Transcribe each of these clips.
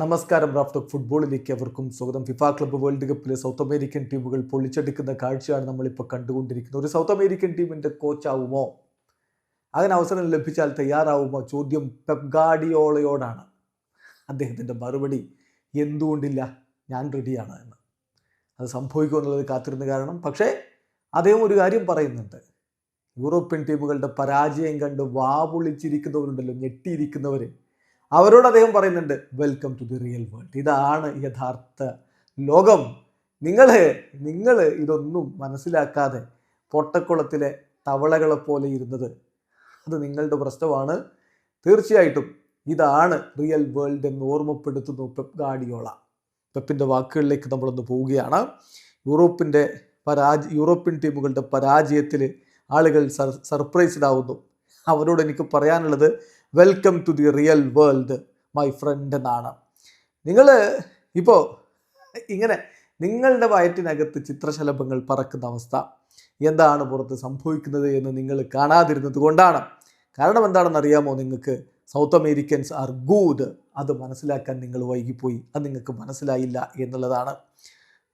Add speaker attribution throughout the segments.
Speaker 1: നമസ്കാരം റാഫ്റ്റർ ഫുട്ബോളിലേക്ക് അവർക്കും സ്വാഗതം. ഫിഫ ക്ലബ്ബ് വേൾഡ് കപ്പിലെ സൗത്ത് അമേരിക്കൻ ടീമുകൾ പൊളിച്ചെടുക്കുന്ന കാഴ്ചയാണ് നമ്മളിപ്പോൾ കണ്ടുകൊണ്ടിരിക്കുന്നത്. ഒരു സൗത്ത് അമേരിക്കൻ ടീമിന്റെ കോച്ചാവുമോ? അങ്ങനെ അവസരം ലഭിച്ചാൽ തയ്യാറാവുമോ? ചോദ്യം പെപ്ഗാഡിയോളയോടാണ് അദ്ദേഹത്തിന്റെ മറുപടി എന്തുകൊണ്ടില്ല ഞാൻ റെഡിയാണ് എന്ന്. അത് സംഭവിക്കുമെന്നുള്ളത് കാത്തിരുന്ന കാരണം പക്ഷേ അദ്ദേഹം ഒരു കാര്യം പറയുന്നുണ്ട്. യൂറോപ്യൻ ടീമുകളുടെ പരാജയം കണ്ട് വാവൊളിച്ചിരിക്കുന്നവരുണ്ടല്ലോ ഞെട്ടിയിരിക്കുന്നവർ അവരോട് അദ്ദേഹം പറയുന്നുണ്ട് welcome to the real world ഇതാണ് യഥാർത്ഥ ലോകം. നിങ്ങൾ നിങ്ങൾ ഇതൊന്നും മനസ്സിലാക്കാതെ പൊട്ടക്കുളത്തിലെ തവളകളെ പോലെ ഇരുന്നത് അത് നിങ്ങളുടെ പ്രശ്നമാണ്. തീർച്ചയായിട്ടും ഇതാണ് റിയൽ വേൾഡ് എന്ന് ഓർമ്മപ്പെടുത്തുന്നു പെപ് ഗാഡിയോള. പെപ്പിന്റെ വാക്കുകളിലേക്ക് നമ്മളൊന്ന് പോവുകയാണ്. യൂറോപ്പിന്റെ പരാജ യൂറോപ്യൻ ടീമുകളുടെ പരാജയത്തിൽ ആളുകൾ സർ സർപ്രൈസ്ഡ് ആവുന്നു. അവരോട് എനിക്ക് പറയാനുള്ളത് welcome to the real world my friend എന്നാണ്. നിങ്ങൾ ഇപ്പോൾ ഇങ്ങനെ നിങ്ങളുടെ വയറ്റിനകത്ത് ചിത്രശലഭങ്ങൾ പറക്കുന്ന അവസ്ഥ എന്താണ് പുറത്ത് സംഭവിക്കുന്നത് എന്ന് നിങ്ങൾ കാണാതിരുന്നത് കൊണ്ടാണ്. കാരണം എന്താണെന്ന് അറിയാമോ നിങ്ങൾക്ക്? സൗത്ത് അമേരിക്കൻസ് ആർ ഗൂഡ് അത് മനസ്സിലാക്കാൻ നിങ്ങൾ വൈകിപ്പോയി. അത് നിങ്ങൾക്ക് മനസ്സിലായില്ല എന്നുള്ളതാണ്.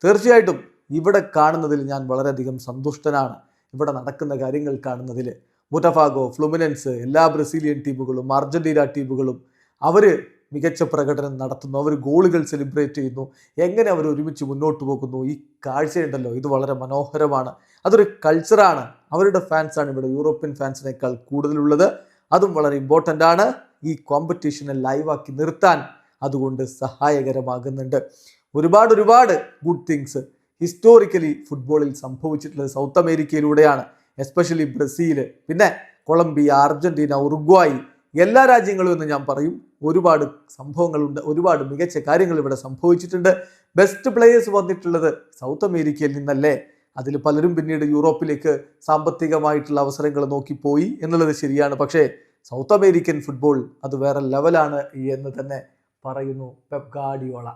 Speaker 1: തീർച്ചയായിട്ടും ഇവിടെ കാണുന്നതിൽ ഞാൻ വളരെയധികം സന്തുഷ്ടനാണ്. ഇവിടെ നടക്കുന്ന കാര്യങ്ങൾ കാണുന്നതിൽ മുട്ടഫാഗോ ഫ്ലുമിനൻസ് എല്ലാ ബ്രസീലിയൻ ടീമുകളും അർജന്റീന ടീമുകളും അവർ മികച്ച പ്രകടനം നടത്തുന്നു. അവർ ഗോളുകൾ സെലിബ്രേറ്റ് ചെയ്യുന്നു. എങ്ങനെ അവർ ഒരുമിച്ച് മുന്നോട്ട് പോകുന്നു? ഈ കാഴ്ചയുണ്ടല്ലോ. ഇത് വളരെ മനോഹരമാണ്. അതൊരു കൾച്ചറാണ് അവരുടെ ഫാൻസാണ് ഇവിടെ. യൂറോപ്യൻ ഫാൻസിനേക്കാൾ കൂടുതലുള്ളത്. അതും വളരെ ഇമ്പോർട്ടന്റ് ആണ്. ഈ കോമ്പറ്റീഷനെ ലൈവാക്കി നിർത്താൻ അതുകൊണ്ട് സഹായകരമാകുന്നുണ്ട്. ഒരുപാട് ഒരുപാട് ഗുഡ് തിങ്സ് ഹിസ്റ്റോറിക്കലി ഫുട്ബോളിൽ സംഭവിച്ചിട്ടുള്ളത് സൗത്ത് അമേരിക്കയിലൂടെയാണ്. എസ്പെഷ്യലി ബ്രസീൽ പിന്നെ കൊളംബിയ അർജന്റീന ഉറുഗ്വായി എല്ലാ രാജ്യങ്ങളും എന്ന് ഞാൻ പറയും. ഒരുപാട് സംഭവങ്ങളുണ്ട്. ഒരുപാട് മികച്ച കാര്യങ്ങൾ ഇവിടെ സംഭവിച്ചിട്ടുണ്ട്. ബെസ്റ്റ് പ്ലേയേഴ്സ് വന്നിട്ടുള്ളത് സൗത്ത് അമേരിക്കയിൽ നിന്നല്ലേ? അതിൽ പലരും പിന്നീട് യൂറോപ്പിലേക്ക് സാമ്പത്തികമായിട്ടുള്ള അവസരങ്ങൾ നോക്കിപ്പോയി എന്നുള്ളത് ശരിയാണ്. പക്ഷേ സൗത്ത് അമേരിക്കൻ ഫുട്ബോൾ അത് വേറെ ലെവലാണ് എന്ന് തന്നെ പറയുന്നു പെപ് ഗാഡിയോള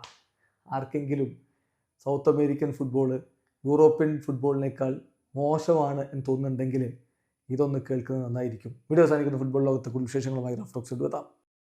Speaker 1: ആർക്കെങ്കിലും സൗത്ത് അമേരിക്കൻ ഫുട്ബോൾ യൂറോപ്യൻ ഫുട്ബോളിനേക്കാൾ മോശമാണ് എന്ന് തോന്നുന്നുണ്ടെങ്കിൽ ഇതൊന്ന് കേൾക്കുന്നത് നന്നായിരിക്കും. വീഡിയോ സാധിക്കുന്ന ഫുട്ബോൾ ലോകത്തെ കൂടുതൽ വിശേഷങ്ങളുമായി റഫ്റ്റോക്സ് എടുത്താം